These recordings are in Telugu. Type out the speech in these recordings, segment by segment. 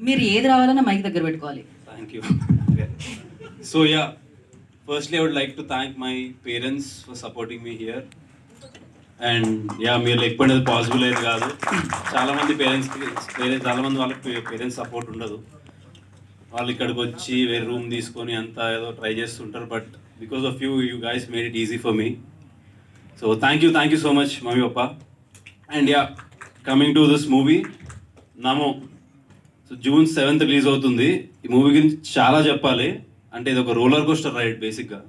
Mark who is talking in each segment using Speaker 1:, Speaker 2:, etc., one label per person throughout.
Speaker 1: మీరు ఏది రావాలన్నా మైక్ దగ్గర పెట్టుకోవాలి.
Speaker 2: Thank you so yeah firstly I would like to thank my parents for supporting me here and yeah మీరు లేకపోతే అది పాసిబుల్ అయ్యేది కాదు. చాలా మంది పేరెంట్స్కి పేరెంట్స్ చాలామంది వాళ్ళకి పేరెంట్స్ సపోర్ట్ ఉండదు. వాళ్ళు ఇక్కడికి వచ్చి వేరే రూమ్ తీసుకొని అంతా ఏదో ట్రై చేస్తుంటారు. But because of you you guys made it easy for me so thank you thank you so much mummy papa and yeah coming to this movie Namo so June seventh release అవుతుంది. ఈ మూవీ గురించి చాలా చెప్పాలి. అంటే ఇది ఒక రోలర్ కోస్టర్ రైడ్ బేసిక్గా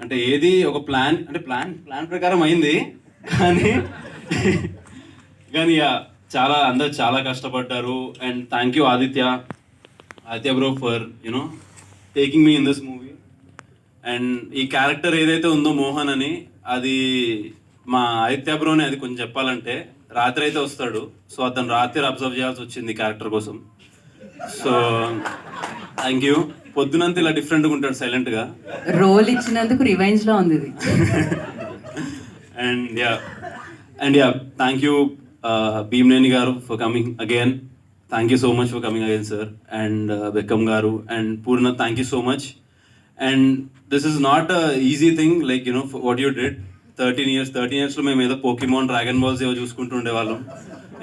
Speaker 2: అంటే ఏది ఒక ప్లాన్ అంటే ప్లాన్ ప్లాన్ ప్రకారం అయింది. కానీ కానీ యా చాలా అందరు చాలా కష్టపడ్డారు. And thank you Aditya Aditya bro for you know taking me in this movie and ఈ క్యారెక్టర్ ఏదైతే ఉందో మోహన్ అని అది మా ఆదిత్య బ్రోని అది కొంచెం చెప్పాలంటే రాత్రి అయితే వస్తాడు. సో అతను రాత్రి అబ్జర్వ్ చేయాల్సి వచ్చింది క్యారెక్టర్ కోసం. సో థ్యాంక్ యూ పొద్దునంతా ఇలా డిఫరెంట్గా ఉంటాడు సైలెంట్గా
Speaker 1: రోల్ ఇచ్చినందుకు రివెంజ్లో ఉంది ఇది.
Speaker 2: And yeah and yeah thank you Bhimaneni garu for coming again thank you so much for coming again sir and Bekkam garu and Poorna thank you so much and this is not a easy thing like you know what you did thirteen years thirteen ఇయర్స్లో మేము ఏదో పోకిమోన్ డ్రాగన్ బాల్స్ ఏవో చూసుకుంటూ ఉండేవాళ్ళం.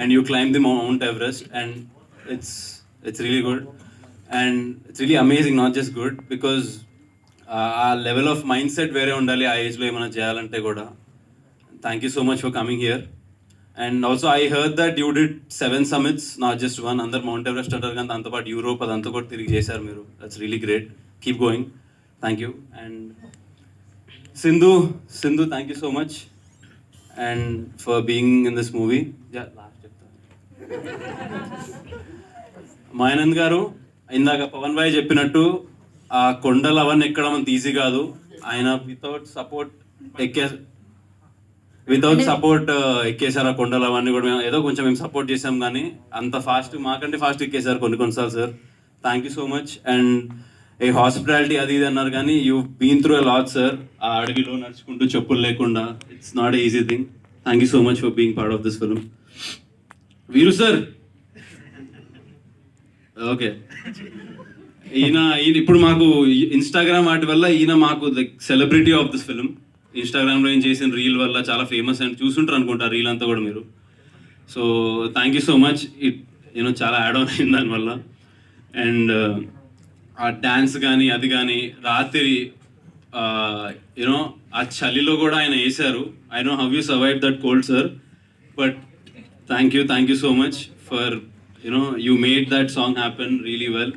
Speaker 2: And you climb the Mount Everest and it's it's really good and it's really amazing not just good because ఆ లెవెల్ ఆఫ్ మైండ్ సెట్ వేరే ఉండాలి ఆ ఏజ్లో ఏమైనా చేయాలంటే కూడా. Thank you so much for coming here and also I heard that you did seven summits not just one అందరు మౌంట్ ఎవరెస్ట్ అంటారు కానీ దాంతోపాటు యూరోప్ అదంతా కూడా తిరిగి చేశారు మీరు. That's really great keep going thank you and Sindhu Sindhu thank you so much and for being in this movie Mayanand garu ఇందాక పవన్ భాయ్ చెప్పినట్టు ఆ కొండలు అవన్నీ ఎక్కడం అంత ఈజీ కాదు. ఆయన వితౌట్ సపోర్ట్ ఎక్కే వితౌట్ సపోర్ట్ ఎక్కేశారు ఆ కొండలు అవన్నీ కూడా. మేము ఏదో కొంచెం మేము సపోర్ట్ చేసాం కానీ అంత ఫాస్ట్ మాకంటే ఫాస్ట్ ఎక్కేశారు కొన్ని కొన్నిసార్లు sir thank you so much and a hospitality అది ఇది అన్నారు కానీ you been through a lot sir ఆ అడవిలో నడుచుకుంటూ చెప్పులు లేకుండా it's not easy thing thank you so much for being part of this film వీరు సార్ ఓకే ఈయన ఈయన ఇప్పుడు మాకు ఇన్స్టాగ్రామ్ వాటి వల్ల ఈయన మాకు like celebrity of this film ఇన్స్టాగ్రామ్లో ఏం చేసిన రీల్ వల్ల చాలా ఫేమస్ అండ్ చూసుంటారు అనుకుంటా రీల్ అంతా కూడా మీరు. So thank you so much it you know చాలా యాడ్ ఆన్ అయింది దానివల్ల. అండ్ ఆ డ్యాన్స్ కానీ అది కానీ రాత్రి యూనో ఆ చలిలో కూడా ఆయన వేశారు. I know how you survive that cold sir but thank you thank you so much for you know you made that song happen really well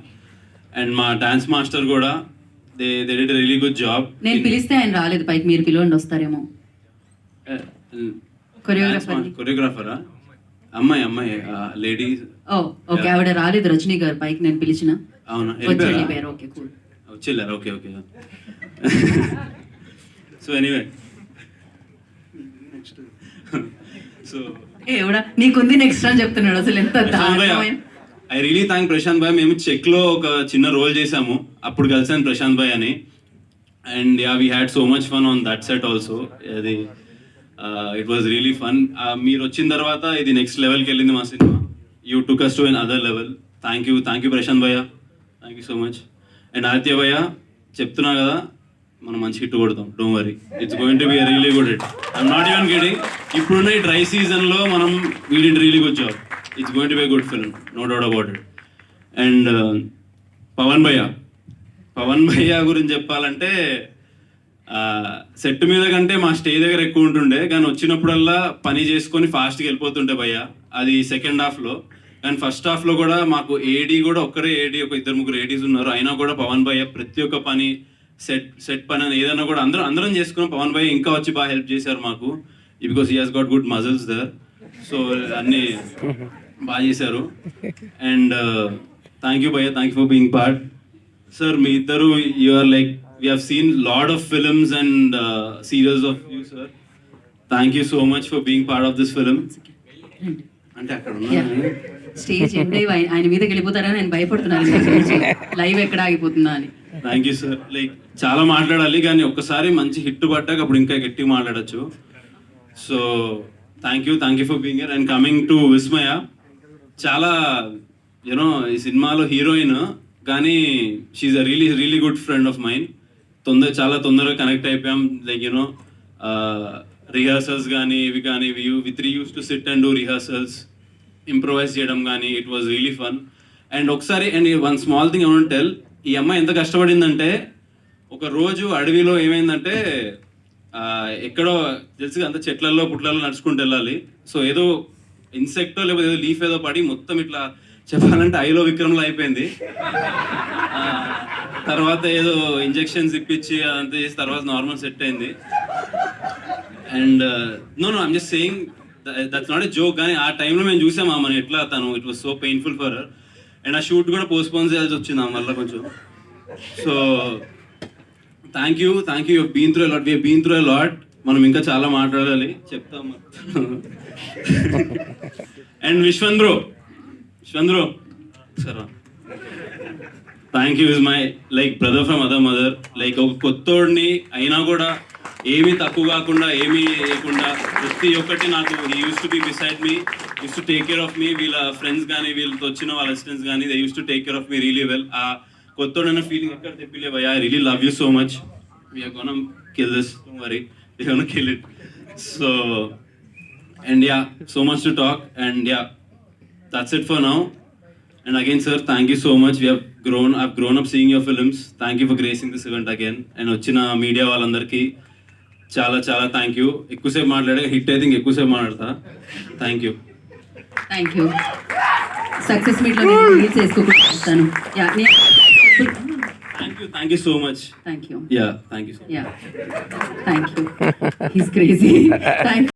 Speaker 2: and మా డాన్స్ మాస్టర్ కూడా they they did really good job
Speaker 1: నేను పిలిస్తే ఆయన రాలేదు పైకి మీరు పిలవండి వస్తారేమో.
Speaker 2: కొరియోగ్రాఫరా అమ్మాయి అమ్మాయి లేడీ
Speaker 1: ఓ ఓకే ఆవిడ రాలేదు రజనీ గారు పైకి నేను పిలిచిన.
Speaker 2: అవునా వెళ్ళిపోయారా?
Speaker 1: Okay cool.
Speaker 2: వచ్చిల్లారు okay okay. So anyway. So
Speaker 1: ఏ ఎవడా? నీకుంది నెక్స్ట్ అని చెప్తున్నాడు అసలు ఎంత
Speaker 2: I really thank Prashanth bhai మేము చెక్లో ఒక చిన్న రోల్ చేసాము అప్పుడు కలిసాను ప్రశాంత్ భాయ్ అని. And yeah we had so much fun on that set also అది ఇట్ వాజ్ రియలీ ఫన్ మీరు వచ్చిన తర్వాత ఇది నెక్స్ట్ లెవెల్కి వెళ్ళింది మా cinema you took us to another level thank you thank you Prashanth bhayya thank you so much and Aditya bhayya చెప్తున్నా కదా మనం మంచి హిట్ కొడతాం don't worry it's going to be really good hit I'm not even getting ఇప్పుడున్న ఈ డ్రై సీజన్లో మనం వీ డి వచ్చాం it's going to be good film no doubt about it and Pavan bhayya Pavan bhayya గురించి చెప్పాలంటే సెట్ మీద కంటే మా స్టే దగ్గర ఎక్కువ ఉంటుండే కానీ వచ్చినప్పుడల్లా పని చేసుకొని ఫాస్ట్గా వెళ్ళిపోతుండే భయ్య. అది సెకండ్ హాఫ్లో అండ్ ఫస్ట్ హాఫ్లో కూడా మాకు ఏడీ కూడా ఒక్కరే ఏడీ ఒక ఇద్దరు ముగ్గురు ఏడీస్ ఉన్నారు. అయినా కూడా పవన్ భయ్య ప్రతి ఒక్క పని సెట్ సెట్ పని అని ఏదైనా కూడా అందరం అందరం చేసుకున్నాం. పవన్ భయ్య ఇంకా వచ్చి బాగా హెల్ప్ చేశారు మాకు. Because he has got good muscles there so అన్ని బాగా చేశారు. And uh, thank you bhayya thank you for being part sir మీ ఇద్దరు you are like we have seen lot of films and serials of you sir thank you so much for being part of this film అంటే అక్కడ
Speaker 1: స్టేజ్ ఎండ్ అయ్యి ఆయన- మీదకి వెళ్ళిపోతారని నేను భయపడుతున్నాను లైవ్ ఎక్కడ ఆగిపోతుందా అని.
Speaker 2: థ్యాంక్ యూ సార్ లైక్ చాలా మాట్లాడాలి కానీ ఒక్కసారి మంచి హిట్ పట్టాక అప్పుడు ఇంకా గట్టిగా మాట్లాడచ్చు. So thank you thank you for being and coming to Vismaya చాలా యూనో ఈ సినిమాలో హీరోయిన్ కానీ she a really really good friend of mind తొందర చాలా తొందరగా కనెక్ట్ అయిపోయాం. లైక్ యూనో రిహార్సల్స్ కానీ ఇవి కానీ we three used to sit and do rehearsals improvise చేయడం కానీ it was really fun and ఒకసారి అండ్ వన్ స్మాల్ థింగ్ ఏమంటే టెల్ ఈ అమ్మాయి ఎంత కష్టపడిందంటే ఒక రోజు అడవిలో ఏమైందంటే ఎక్కడో తెలుసు అంత చెట్లలో పుట్లలో నడుచుకుంటూ వెళ్ళాలి. సో ఏదో ఇన్సెక్టో లేకపోతే ఏదో లీఫ్ ఏదో పడి మొత్తం ఇట్లా చెప్పాలంటే ఐలో విక్రమ్లో అయిపోయింది. తర్వాత ఏదో ఇంజెక్షన్స్ ఇప్పించి అంత చేసి తర్వాత నార్మల్ సెట్ అయింది. And no no I'm just saying that's not a joke కానీ ఆ టైంలో మేము చూసాం ఆమెను ఎట్లా తను it was so painful for her and ఆ షూట్ కూడా పోస్ట్పోన్ చేయాల్సి వచ్చింది ఆమె వల్ల కొంచెం. So thank you thank you been through lot we been through lot మనం ఇంకా చాలా మాట్లాడాలి. చెప్తాం and Vishwan bro Vishwan bro సరే. Thank you is my like brother from other mother like ఒక కొత్తోడిని అయినా కూడా ఏమీ తక్కువ కాకుండా ఏమీ లేకుండా ప్రతి ఒక్కటి నాకు he used to be beside me used to take care of me వీళ్ళ ఫ్రెండ్స్ కానీ వీళ్ళతో వచ్చిన వాళ్ళ అసిస్టెంట్స్ కానీ they used to take care of me really well ఆ కొత్తోడన్న ఫీలింగ్ ఎక్కడ తెప్పిలేవు I really love you so much we're gonna kill this మరి we gonna kill it so and yeah so much to talk and yeah that's it for now and again sir thank you so much we grown I grown up seeing your your thank you for gracing this event again and వచ్చిన మీడియా వాళ్ళందరికీ చాలా చాలా థ్యాంక్ యూ ఎక్కువసేపు మాట్లాడే హిట్ అయితే ఇంక ఎక్కువసేపు మాట్లాడతా thank you
Speaker 1: thank you success మీట్లో నేను రిలీజ్ చేసుకోకుండా వస్తాను yeah
Speaker 2: thank you thank you so much
Speaker 1: thank you
Speaker 2: yeah thank you so much
Speaker 1: yeah thank you he's crazy thank